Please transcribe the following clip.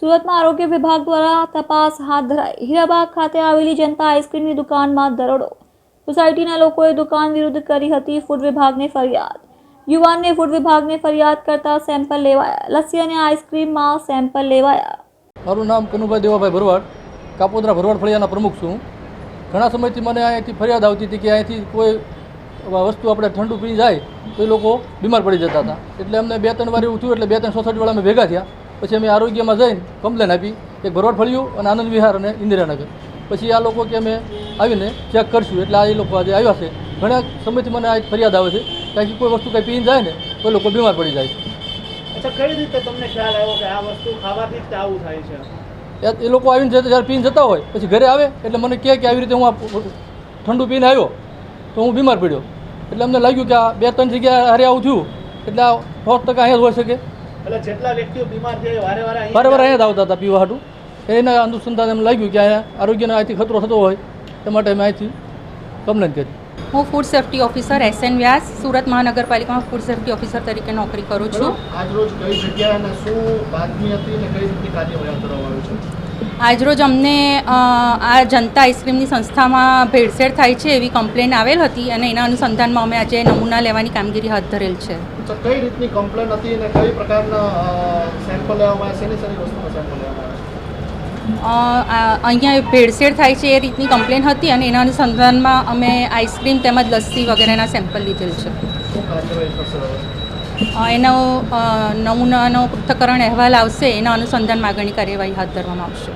સુરતમાં આરોગ્ય વિભાગ દ્વારા તપાસ હાથ ધરાઈ. હીરાબાગ ખાતે આવેલી જનતા આઈસ્ક્રીમની દુકાનમાં દરોડો. સોસાયટીના લોકોએ દુકાન વિરુદ્ધ કરી હતી ફૂડ વિભાગને ફરિયાદ. યુવાનને ફૂડ વિભાગને ફરિયાદ કરતા સેમ્પલ લેવાયા. લસ્સી અને આઈસ્ક્રીમમાં સેમ્પલ લેવાયા. મારું નામ કનુભાઈ દેવાભાઈ ભરવાડ, કાપોદરા ભરવાડ ફળિયાના પ્રમુખ છું. ઘણા સમયથી મને અહીંયાથી ફરિયાદ આવતી હતી કે અહીંથી કોઈ વસ્તુ આપણે ઠંડુ પી જાય તો એ લોકો બીમાર પડી જતા હતા. એટલે અમને બે ત્રણ વાર એવું થયું, એટલે બે ત્રણ સોસાયટીવાળા અમે ભેગા થયા. પછી અમે આરોગ્યમાં જઈને કમ્પ્લેન આપી એક ભરવાડ ફળિયું અને આનંદ વિહાર અને ઇન્દિરાનગર. પછી આ લોકો કે અમે આવીને ચેક કરશું. એટલે આ એ લોકો આજે આવ્યા છે. ઘણા સમયથી મને આ ફરિયાદ આવે છે. કારણ કે કોઈ વસ્તુ કંઈ પીને જાય ને તો એ લોકો બીમાર પડી જાય છે. અચ્છા કઈ રીતે તમને ખ્યાલ આવ્યો કે આ વસ્તુ ખાવાથી જ આવું થાય છે? એ- એ લોકો આવીને જ્યારે પીને જતા હોય પછી ઘરે આવે એટલે મને કહે કે આવી રીતે હું આ ઠંડુ પીને આવ્યો તો હું બીમાર પડ્યો. એટલે અમને લાગ્યું કે આ બે ત્રણ જગ્યાએ હારે આવું થયું. એટલે આ સો ટકા અહીંયા જ હોઈ શકે. એટલે જેટલા વ્યક્તિઓ બીમાર છે વારે વારે વારે વારે અહીંયા જ આવતા હતા પીવા હાટું એના અનુસંધાન એમ લાગ્યું કે અહીંયા આરોગ્યને અહીંથી ખતરો થતો હોય એ માટે અમે અહીંથી કમ્પ્લેન કરી. હું food safety officer S N Vyas Surat મહાનગરપાલિકામાં ફૂડ સેફ્ટી ઓફિસર તરીકે નોકરી કરું છું. આજ રોજ કઈ જગ્યાના શું બાતમી હતી અને કઈ રીતે કાર્યવાહી કરવામાં આવ્યું છે? આજરોજ અમને આ જનતા આઈસ્ક્રીમની સંસ્થામાં ભેળસેળ થાય છે એવી કમ્પ્લેન આવેલ હતી અને એના અનુસંધાનમાં અમે આજે નમૂના લેવાની કામગીરી હાથ ધરેલ છે. તો કઈ રીતની કમ્પ્લેન હતી અને કઈ પ્રકારના સેમ્પલ લેવામાં વસ્તુના સેમ્પલ લેવામાં અહીંયા ભેળસેળ થાય છે એ રીતની કમ્પ્લેન હતી અને એના અનુસંધાનમાં અમે આઈસ્ક્રીમ તેમજ લસ્સી વગેરેના સેમ્પલ લીધેલ છે. એનો નમૂનાનો પૃથ્થકરણ અહેવાલ આવશે એના અનુસંધાન માગણી કાર્યવાહી હાથ ધરવામાં આવશે.